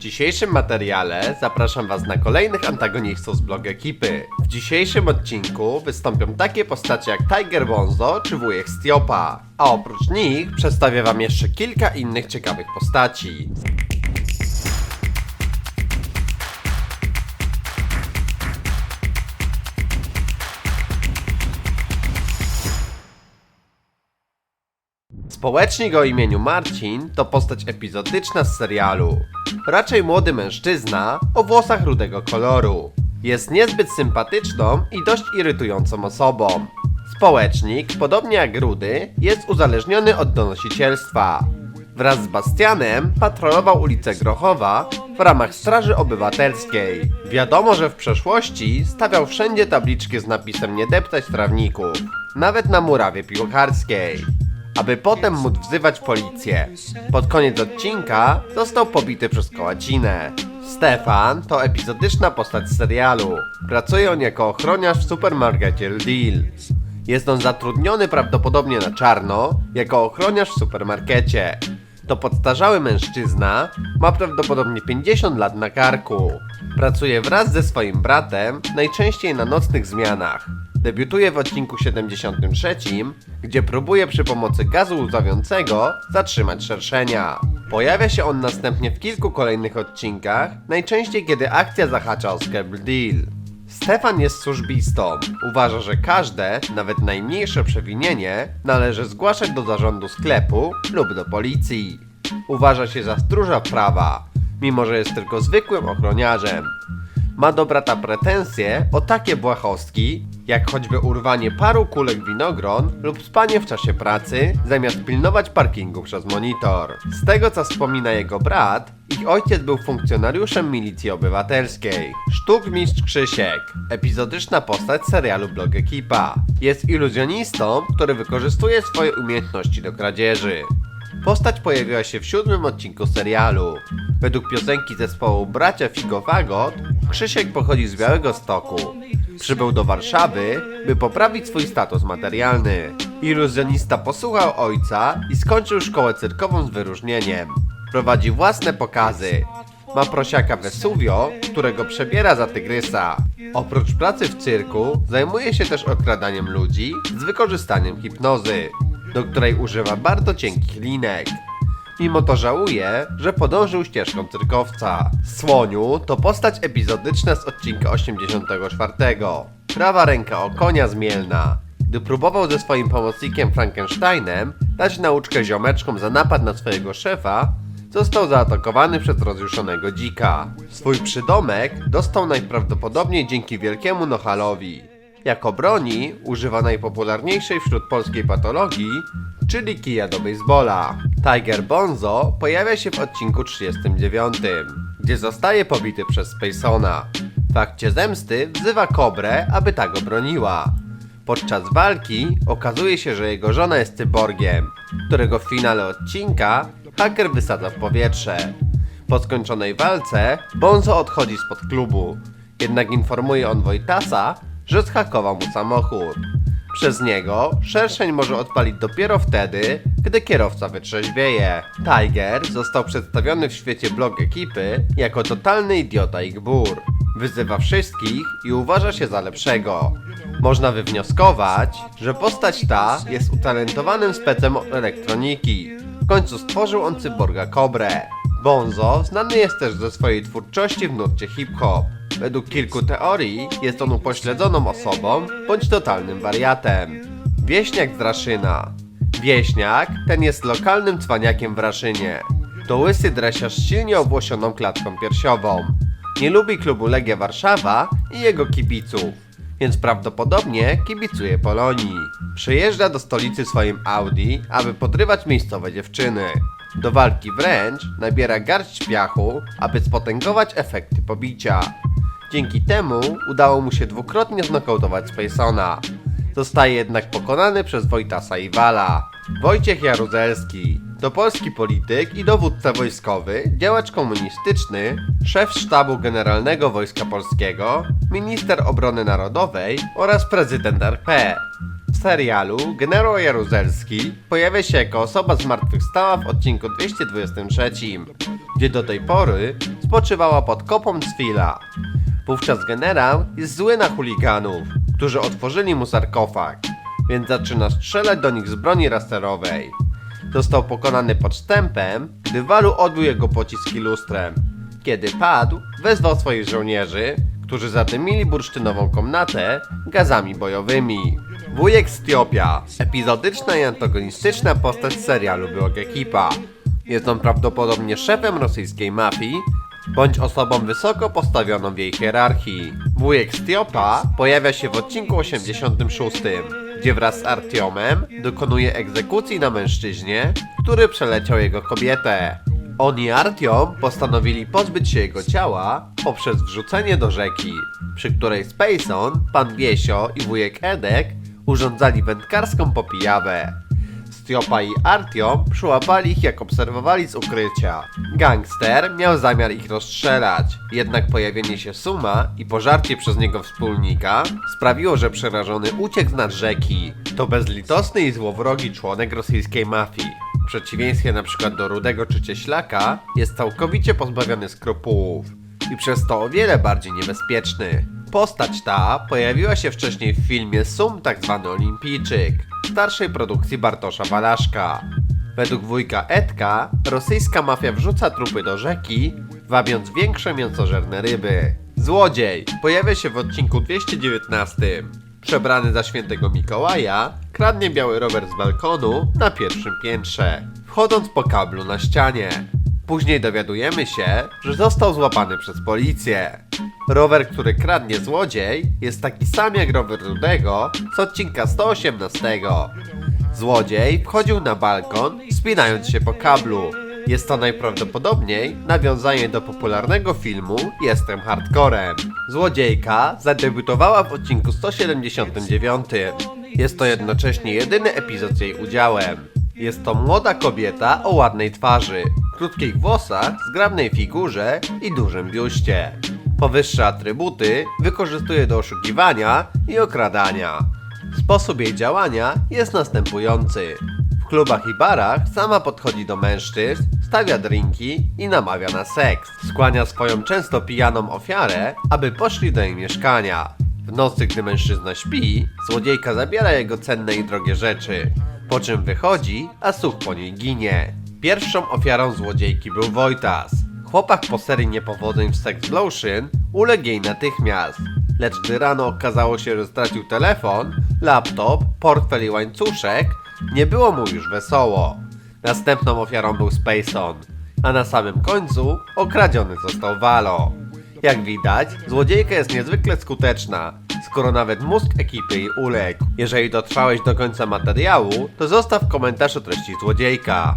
dzisiejszym materiale zapraszam Was na kolejnych antagonistów z blog ekipy. W dzisiejszym odcinku wystąpią takie postacie jak Tiger Bonzo czy wujek Stiopa, a oprócz nich przedstawię Wam jeszcze kilka innych ciekawych postaci. Społecznik o imieniu Marcin to postać epizodyczna z serialu. Raczej młody mężczyzna o włosach rudego koloru. Jest niezbyt sympatyczną i dość irytującą osobą. Społecznik, podobnie jak Rudy, jest uzależniony od donosicielstwa. Wraz z Bastianem patrolował ulicę Grochowa w ramach Straży Obywatelskiej. Wiadomo, że w przeszłości stawiał wszędzie tabliczki z napisem nie deptać trawników, nawet na murawie piłkarskiej aby potem móc wzywać policję. Pod koniec odcinka został pobity przez kołacinę. Stefan to epizodyczna postać serialu. Pracuje on jako ochroniarz w supermarkecie Deal. Jest on zatrudniony prawdopodobnie na czarno, jako ochroniarz w supermarkecie. To podstarzały mężczyzna, ma prawdopodobnie 50 lat na karku. Pracuje wraz ze swoim bratem, najczęściej na nocnych zmianach. Debiutuje w odcinku 73, gdzie próbuje przy pomocy gazu łzawiącego zatrzymać szerszenia. Pojawia się on następnie w kilku kolejnych odcinkach, najczęściej kiedy akcja zahacza o sklep Deal. Stefan jest służbistą. Uważa, że każde, nawet najmniejsze przewinienie należy zgłaszać do zarządu sklepu lub do policji. Uważa się za stróża prawa, mimo że jest tylko zwykłym ochroniarzem. Ma do brata pretensje o takie błahostki, jak choćby urwanie paru kulek winogron lub spanie w czasie pracy, zamiast pilnować parkingu przez monitor. Z tego co wspomina jego brat, ich ojciec był funkcjonariuszem milicji obywatelskiej. Sztukmistrz Krzysiek, epizodyczna postać serialu Blog Ekipa. Jest iluzjonistą, który wykorzystuje swoje umiejętności do kradzieży. Postać pojawiła się w siódmym odcinku serialu. Według piosenki zespołu Bracia Figo Fagot, Krzysiek pochodzi z Białego Stoku. Przybył do Warszawy, by poprawić swój status materialny. Iluzjonista posłuchał ojca i skończył szkołę cyrkową z wyróżnieniem. Prowadzi własne pokazy. Ma prosiaka Vesuvio, którego przebiera za tygrysa. Oprócz pracy w cyrku, zajmuje się też okradaniem ludzi z wykorzystaniem hipnozy, do której używa bardzo cienkich linek. Mimo to żałuje, że podążył ścieżką cyrkowca. Słoniu to postać epizodyczna z odcinka 84. Prawa ręka o konia z Mielna. Gdy próbował ze swoim pomocnikiem Frankensteinem dać nauczkę ziomeczkom za napad na swojego szefa, został zaatakowany przez rozjuszonego dzika. Swój przydomek dostał najprawdopodobniej dzięki wielkiemu Nohalowi. Jako broni używa najpopularniejszej wśród polskiej patologii, czyli kija do baseballa. Tiger Bonzo pojawia się w odcinku 39, gdzie zostaje pobity przez Spacona. W akcie zemsty wzywa Kobrę, aby ta go broniła. Podczas walki okazuje się, że jego żona jest cyborgiem, którego w finale odcinka haker wysadza w powietrze. Po skończonej walce Bonzo odchodzi spod klubu, jednak informuje on Wojtasa, że zhakował mu samochód. Przez niego szerszeń może odpalić dopiero wtedy, gdy kierowca wytrzeźwieje. Tiger został przedstawiony w świecie blog ekipy jako totalny idiota i gbur. Wyzywa wszystkich i uważa się za lepszego. Można wywnioskować, że postać ta jest utalentowanym specem elektroniki. W końcu stworzył on cyborga Kobrę. Bonzo znany jest też ze swojej twórczości w nurcie hip-hop. Według kilku teorii jest on upośledzoną osobą bądź totalnym wariatem. Wieśniak z Raszyna. Wieśniak ten jest lokalnym cwaniakiem w Raszynie. To łysy dresiarz z silnie obłosioną klatką piersiową. Nie lubi klubu Legia Warszawa i jego kibiców, więc prawdopodobnie kibicuje Polonii. Przyjeżdża do stolicy swoim Audi, aby podrywać miejscowe dziewczyny. Do walki wręcz nabiera garść piachu, aby spotęgować efekty pobicia. Dzięki temu udało mu się dwukrotnie znokautować Spacona. Zostaje jednak pokonany przez Wojtasa Iwala. Wojciech Jaruzelski to polski polityk i dowódca wojskowy, działacz komunistyczny, szef sztabu generalnego Wojska Polskiego, minister obrony narodowej oraz prezydent RP. W serialu generał Jaruzelski pojawia się jako osoba zmartwychwstała w odcinku 223, gdzie do tej pory spoczywała pod kopą Cwila. Wówczas generał jest zły na chuliganów, którzy otworzyli mu sarkofag, więc zaczyna strzelać do nich z broni rasterowej. Został pokonany podstępem, gdy Walu odbił jego pociski lustrem. Kiedy padł, wezwał swoich żołnierzy, którzy zadymili bursztynową komnatę gazami bojowymi. Wujek Stiopia, epizodyczna i antagonistyczna postać serialu Byłek Ekipa. Jest on prawdopodobnie szefem rosyjskiej mafii, bądź osobą wysoko postawioną w jej hierarchii. Wujek Stiopa pojawia się w odcinku 86, gdzie wraz z Artiomem dokonuje egzekucji na mężczyźnie, który przeleciał jego kobietę. On i Artiom postanowili pozbyć się jego ciała poprzez wrzucenie do rzeki, przy której Spacon, pan Biesio i wujek Edek urządzali wędkarską popijawę. Stiopa i Artiom przyłapali ich jak obserwowali z ukrycia. Gangster miał zamiar ich rozstrzelać, jednak pojawienie się Suma i pożarcie przez niego wspólnika sprawiło, że przerażony uciekł nad rzeki. To bezlitosny i złowrogi członek rosyjskiej mafii. W przeciwieństwie przykład do Rudego czy Cieślaka jest całkowicie pozbawiony skrupułów i przez to o wiele bardziej niebezpieczny. Postać ta pojawiła się wcześniej w filmie Sum tzw. Olimpijczyk, starszej produkcji Bartosza Walaszka. Według wujka Edka, rosyjska mafia wrzuca trupy do rzeki, wabiąc większe mięsożerne ryby. Złodziej pojawia się w odcinku 219. Przebrany za świętego Mikołaja, kradnie biały rower z balkonu na pierwszym piętrze, wchodząc po kablu na ścianie. Później dowiadujemy się, że został złapany przez policję. Rower, który kradnie złodziej, jest taki sam jak rower Rudego z odcinka 118. Złodziej wchodził na balkon, spinając się po kablu. Jest to najprawdopodobniej nawiązanie do popularnego filmu Jestem Hardcorem. Złodziejka zadebiutowała w odcinku 179. Jest to jednocześnie jedyny epizod z jej udziałem. Jest to młoda kobieta o ładnej twarzy, krótkich włosach, zgrabnej figurze i dużym biuście. Powyższe atrybuty wykorzystuje do oszukiwania i okradania. Sposób jej działania jest następujący. W klubach i barach sama podchodzi do mężczyzn, stawia drinki i namawia na seks. Skłania swoją często pijaną ofiarę, aby poszli do jej mieszkania. W nocy, gdy mężczyzna śpi, złodziejka zabiera jego cenne i drogie rzeczy, po czym wychodzi, a słuch po niej ginie. Pierwszą ofiarą złodziejki był Wojtas. Chłopak po serii niepowodzeń w Sexplosion uległ jej natychmiast. Lecz gdy rano okazało się, że stracił telefon, laptop, portfel i łańcuszek, nie było mu już wesoło. Następną ofiarą był Spacon, a na samym końcu okradziony został Valo. Jak widać, złodziejka jest niezwykle skuteczna, skoro nawet mózg ekipy jej uległ. Jeżeli dotrwałeś do końca materiału, to zostaw w komentarzu treści złodziejka.